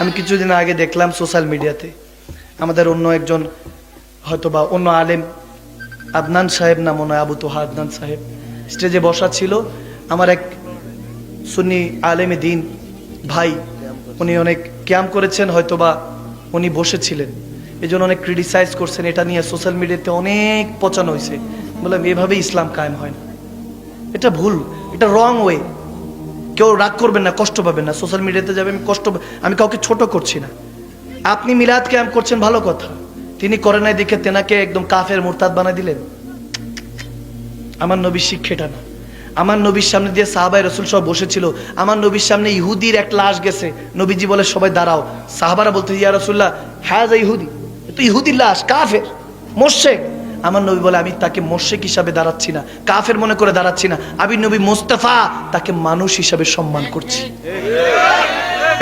আমি কিছুদিন আগে দেখলাম সোশ্যাল মিডিয়াতে আমাদের অন্য একজন হয়তো বা অন্য আলেম আদনান সাহেব না মনে হয়, আবু তোহা আদনান সাহেব। স্টেজে বসা ছিল আমার এক সুন্নি আলেমে দিন ভাই। উনি অনেক ক্যাম্প করেছেন হয়তো বা উনি বসেছিলেন। এই জন্য অনেক ক্রিটিসাইজ করছেন। এটা নিয়ে সোশ্যাল মিডিয়াতে অনেক পচানো হয়েছে বললাম, এভাবে ইসলাম কায়েম হয় না। এটা ভুল, এটা রং ওয়ে কেউ রাগ করবেন না, কষ্ট পাবেন না। সোশ্যাল মিডিয়াতে যাবে, আমি কষ্ট আমি কাউকে ছোট করছি না। আপনি মিলাদ ক্যাম্প করছেন, ভালো কথা। তিনি করে নাই দেখে তেনাকে একদম কাফের মোরতাদ বানাই দিলেন। আমার নবীর শিক্ষাটা না। আমার নবীর সামনে দিয়ে সাহাবাই রসুল সব বসেছিল। আমার নবীর সামনে ইহুদির এক লাশ গেছে। নবীজি বলে, সবাই দাঁড়াও। সাহাবারা বলতে, ইয়া রসুল্লাহ হ্যাঁ ইহুদি। তো ইহুদির লাশ, কাফের মোর্শেক আমার নবী বলে, আমি তাকে মোর্শেক হিসাবে দাঁড়াচ্ছি না, কাফের মনে করে দাঁড়াচ্ছি না। আমি নবী মোস্তাফা, তাকে মানুষ হিসাবে সম্মান করছি।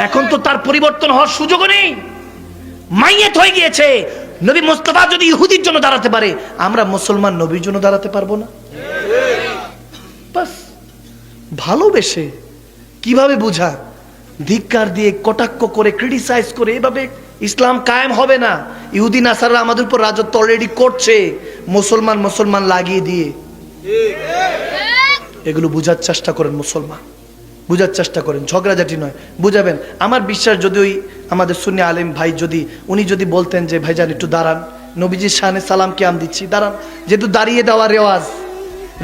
এখন তো তার পরিবর্তন হওয়ার সুযোগও নেই। মাইয়েত হয়ে গিয়েছে। নবী মোস্তফা যদি ইহুদির জন্য দাঁড়াতে পারে, আমরা মুসলমান নবীর জন্য দাঁড়াতে পারব না। বাস, ভালোবেসে কীভাবে বুঝা? ধিক্কার দিয়ে কটাক্ষ করে ক্রিটিসাইজ করে, এভাবে ইসলাম কায়েম হবে না। ইহুদি নাসাররা আমাদের উপর রাজত্ব অলরেডি করছে। মুসলমান মুসলমান লাগিয়ে দিয়ে। এগুলো বুঝার চেষ্টা করেন মুসলমান। বুঝার চেষ্টা করেন। ঝগড়াঝাটি নয়। বুঝাবেন। আমার বিশ্বাস যদি ওই আমাদের সুন্নি আলিম ভাই যদি উনি যদি বলতেন যে ভাইজান একটু দাঁড়ান। নবীজির শাহানে সালাম কি আম দিচ্ছি? দাঁড়ান। যেহেতু দাঁড়িয়ে দেওয়া রেওয়াজ।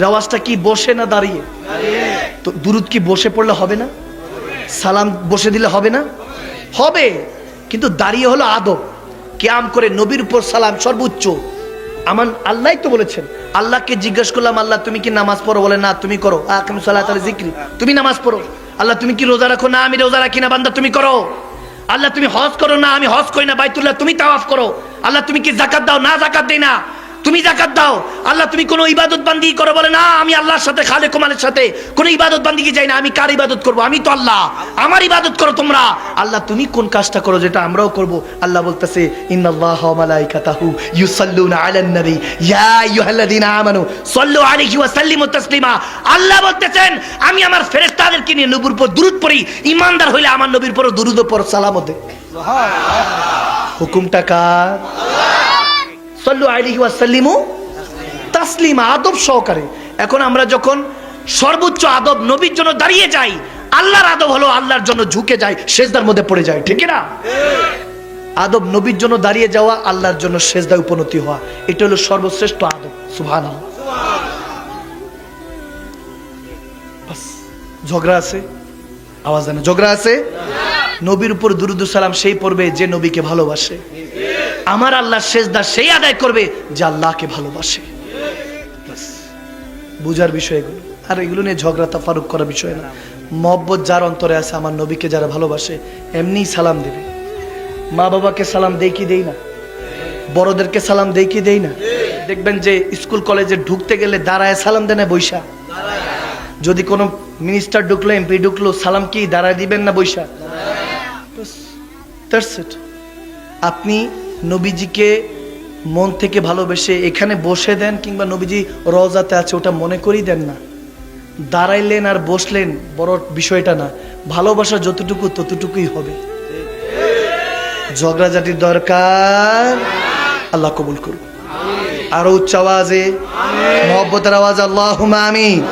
রেওয়াজটা কি বসে না দাঁড়িয়ে? তো দুরুদ কি বসে পড়লে হবে না? সালাম বসে দিলে হবে না? হবে। কিন্তু দাঁড়িয়ে হলো আদব। কেয়াম করে নবীর উপর সালাম সর্বোচ্চ। আমার আল্লাহ তো বলেছেন, আল্লাহকে জিজ্ঞেস করলাম, আল্লাহ তুমি কি নামাজ পড়ো? বলে, না, তুমি করো। জিক্রি। তুমি নামাজ পড়ো। আল্লাহ, তুমি কি রোজা রাখো? না, আমি রোজা রাখি না বান্দা, তুমি করো। আল্লাহ, তুমি হজ করো? না, আমি হজ করি না। বাইতুল্লাহ, তুমি তাওয়াফ করো। আল্লাহ, তুমি কি জাকাত দাও? না জাকাত দেই না। তুমি জাকাত দাও। আল্লাহ তুমি কোনো ইবাদত বান্দি করো বলে না আমি আল্লাহর সাথে খালে কোমালের সাথে কোনো ইবাদত বান্দি যাই না আমি কার ইবাদত করব? আমি তো আল্লাহ আমার ইবাদত করো তোমরা। আল্লাহ তুমি কোন কাজটা করো যেটা আমরাও করব? আল্লাহ বলতেছে ইন্নাল্লাহ ওয়া মালাইকাতাহু ইউসাল্লুনা আলান নবী। ইয়া আইয়ুহাল্লাযীনা আমানু সাল্লু আলাইহি ওয়া সাল্লিমু তাসলিমা। আল্লাহ বলতেছেন আমি আমার ফেরেশতাদেরকে নিয়ে নবীর উপর দুরূদ পড়ি। ঈমানদার হইলে আমার নবীর উপর দুরূদ পর সালামত দে। হুকুমটা কার? সল্লু আলাইহি ওয়াসাল্লিমু তাসলিমা, আদব সহকারে। এখন আমরা যখন সর্বোচ্চ আদব নবীর জন্য দাঁড়িয়ে যাই, আল্লাহর আদব হলো আল্লাহর জন্য ঝুঁকে যায় সেজদার মধ্যে পড়ে যায় ঠিক না আদব নবীর জন্য দাঁড়িয়ে যাওয়া, আল্লাহর জন্য সেজদায় উপনতি হওয়া, এটা হলো সর্বশ্রেষ্ঠ আদব সুবহান ঝগড়া আছে? আওয়াজ দেয় ঝগড়া আছে? নবীর উপর দুরুদু সালাম সেই পড়বে যে নবীকে ভালোবাসে। আমার আল্লাহ শেষদা সেই আদায় করবে যে আল্লাহকে ভালোবাসে। বুঝার বিষয় এগুলো। আর এগুলো নিয়ে ঝগড়া তাফারুক করার বিষয় না। মহব্বত যার অন্তরে আছে, আমার নবীকে যারা ভালোবাসে, এমনিই সালাম দেবে। মা বাবাকে সালাম দেই কি দেই না? বড়দেরকে সালাম দেই কি দেই না? দেখবেন যে স্কুল কলেজে ঢুকতে গেলে দাঁড়ায় সালাম দেয় না বৈশা। যদি কোনো মিনিস্টার ঢুকলো এমপি ঢুকলো, সালাম কি দাঁড়ায় দিবেন না বৈশা. আপনি নবীজিকে মন থেকে ভালোবেসে এখানে বসে দেন কিংবা নবীজি রজাতে আছে, ওটা মনে করেই দেন না। দাঁড়াইলেন আর বসলেন, বড় বিষয়টা না। ভালোবাসা যতটুকু, ততটুকুই হবে। ঝগড়াঝাটির দরকার, আল্লাহ কবুল করুন আরও উচ্চ আওয়াজে, মহব্বতের আওয়াজ আল্লাহ আমি